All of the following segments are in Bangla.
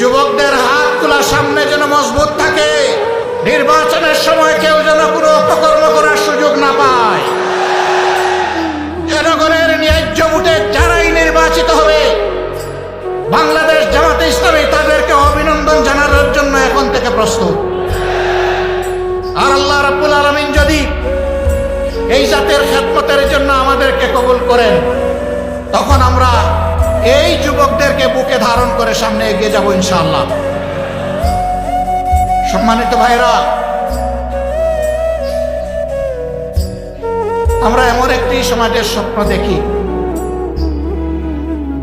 যুবকদের হাত তোলা সামনে যেন মজবুত থাকে। নির্বাচনের সময় কেউ যেন কোনো অপকর্ম করার সুযোগ না পায়। জনগণের ন্যায্য ভোটে যারাই নির্বাচিত হবে, বাংলাদেশ জামাতে ইসলামী তাদেরকে অভিনন্দন জানানোর জন্য এখন থেকে প্রস্তুত। আর আল্লাহ রাব্বুল আলমিন যদি এই জাতের খেদমতের জন্য আমাদেরকে কবুল করেন, তখন আমরা এই যুবকদেরকে বুকে ধারণ করে সামনে এগিয়ে যাব ইনশাল্লাহ সম্মানিত ভাইরা আমরা এমন একটি সমাজের স্বপ্ন দেখি।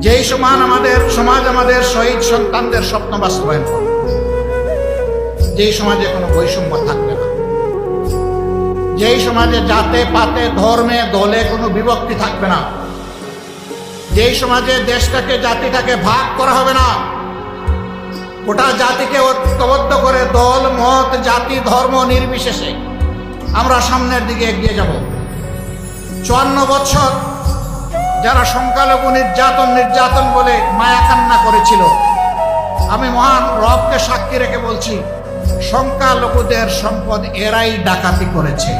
যেই সমান আমাদের, সমাজ আমাদের শহীদ সন্তানদের স্বপ্ন বাস্তবায়ন করবে যেই সমাজে কোনো বৈষম্য থাকবে না। যেই সমাজে জাতে, পাতে, ধর্মে, দলে কোনো বিভক্তি থাকবে না। যেই সমাজে দেশটাকে, জাতিটাকে ভাগ করা হবে না, গোটা জাতিকে ঐক্যবদ্ধ করে দল, মত, জাতি, ধর্ম নির্বিশেষে আমরা সামনের দিকে এগিয়ে যাব। চুয়ান্ন বছর যারা সংখ্যালঘু নির্যাতন নির্যাতন বলে মায়া কান্না করেছিল, আমি মহান রবকে সাক্ষী রেখে বলছি, সংখ্যালঘুদের সম্পদ এরাই ডাকাতি করেছে।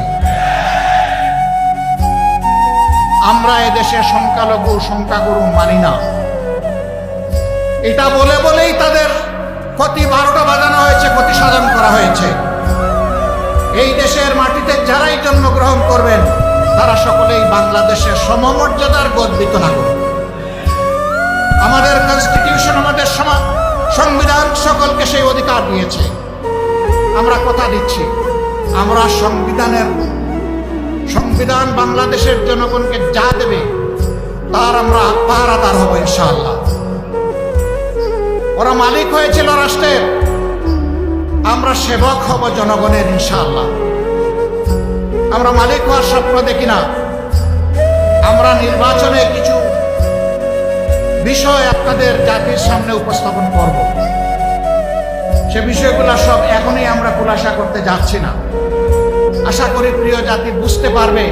আমরা এদেশে সংখ্যালঘু, সংখ্যাগুরু মানি না। এটা বলে বলেই তাদের ক্ষতি বারোটা বাজানো হয়েছে, ক্ষতি সাধন করা হয়েছে। এই দেশের মাটিতে যারাই জন্মগ্রহণ করবেন, তারা সকলেই বাংলাদেশের সমমর্যাদার গর্বিত নাগরিক। আমাদের কনস্টিটিউশন আমাদের সংবিধান সকলকে সেই অধিকার দিয়েছে। আমরা কথা দিচ্ছি, আমরা সংবিধানের সংবিধান বাংলাদেশের জনগণকে যা দেবে, তার আমরা পাহারাদার হব ইনশাআল্লাহ। ওরা মালিক হয়েছিল রাষ্ট্রের। আমরা সেবক হব জনগণের ইনশাআল্লাহ। আমরা মালিক হওয়ার স্বপ্ন দেখি না। আমরা নির্বাচনে কিছু বিষয় আপনাদের জাতির সামনে উপস্থাপন করব। সে বিষয়গুলো সব এখনই আমরা খুলাসা করতে যাচ্ছি না। আশা করি প্রিয় জাতি বুঝতে পারবে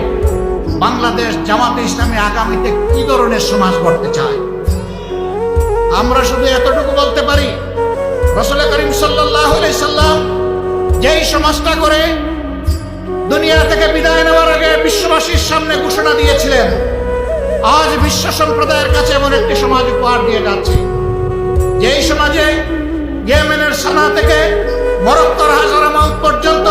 বাংলাদেশ জামাতে ইসলামী আগামীতে কি ধরনের সমাজ গড়তে চায়। আমরা শুধু এতটুকু বলতে পারি, রসুল করিম সাল্লাহ সাল্লাম যেই সমাজটা করে দুনিয়া থেকে বিদায় নেওয়ার আগে বিশ্ববাসীর সামনে ঘোষণা দিয়েছিলেন, আজ বিশ্ব সম্প্রদায়ের কাছে এমন একটি সমাজ উপহার দিয়ে যাচ্ছে। যেই সমাজে ইয়েমেনের সানা থেকে মরক্কর হাজারামাউত পর্যন্ত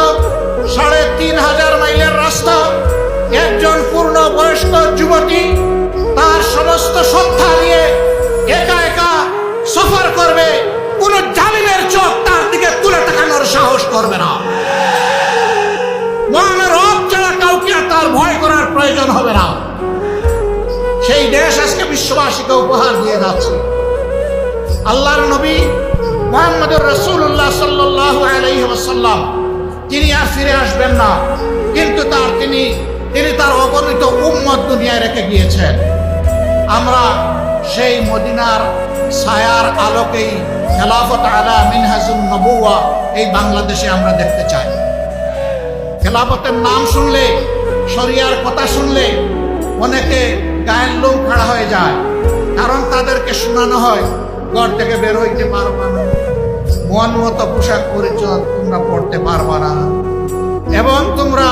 বিশ্ববাসীকে উপহার দিয়ে যাচ্ছে। আল্লাহর নবী মোহাম্মদুর রসুল্লাহ সাল্লাহ তিনি আর ফিরে আসবেন না। কিন্তু তার তিনি তিনি তার অগণিত উম্মত দুনিয়ায় রেখে গিয়েছেন। আমরা সেই মদিনার ছায়ার আলোকেই খেলাফত আলা মিনহাজুন নবুয়া এই বাংলাদেশে আমরা দেখতে চাই। খেলাফতের নাম শুনলে, শরিয়ার কথা শুনলে অনেকে গায়ের লোম খাড়া হয়ে যায়। কারণ তাদেরকে শোনানো হয়, ঘর থেকে বের হইতে পারবা না। মন মতো পোশাক পরিচয় তোমরা পড়তে পারবা না। এবং তোমরা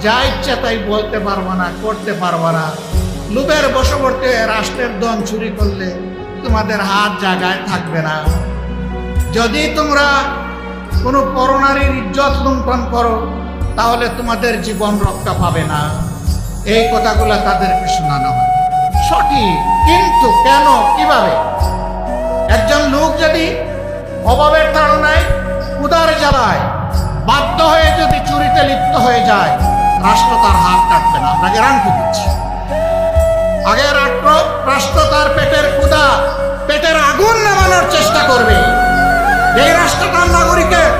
যা ইচ্ছা তাই বলতে পারবা না, করতে পারবা না। লুবের বশবর্তী রাষ্ট্রের দন চুরি করলে তোমাদের হাত জায়গায় থাকবে না। যদি তোমরা কোনো পরনারীর ইজ্জত লুণ্ঠন করো, তাহলে তোমাদের জীবন রক্ষা পাবে না। এই কথাগুলো তাদেরকে শোনানো হয়। সঠিক, কিন্তু কেন, কীভাবে? একজন লোক যদি অভাবের তাড়নায় উদার জ্বালায়, বাধ্য হয়ে যদি চুরিতে লিপ্ত হয়ে যায়, রাষ্ট্র তার হাত কাটবে না। আমরা গ্যারান্টি দিচ্ছি। আগে রাষ্ট্র রাষ্ট্র তার পেটের ক্ষুদা পেটের আগুন নামানোর চেষ্টা করবে। এই রাষ্ট্র তার নাগরিকের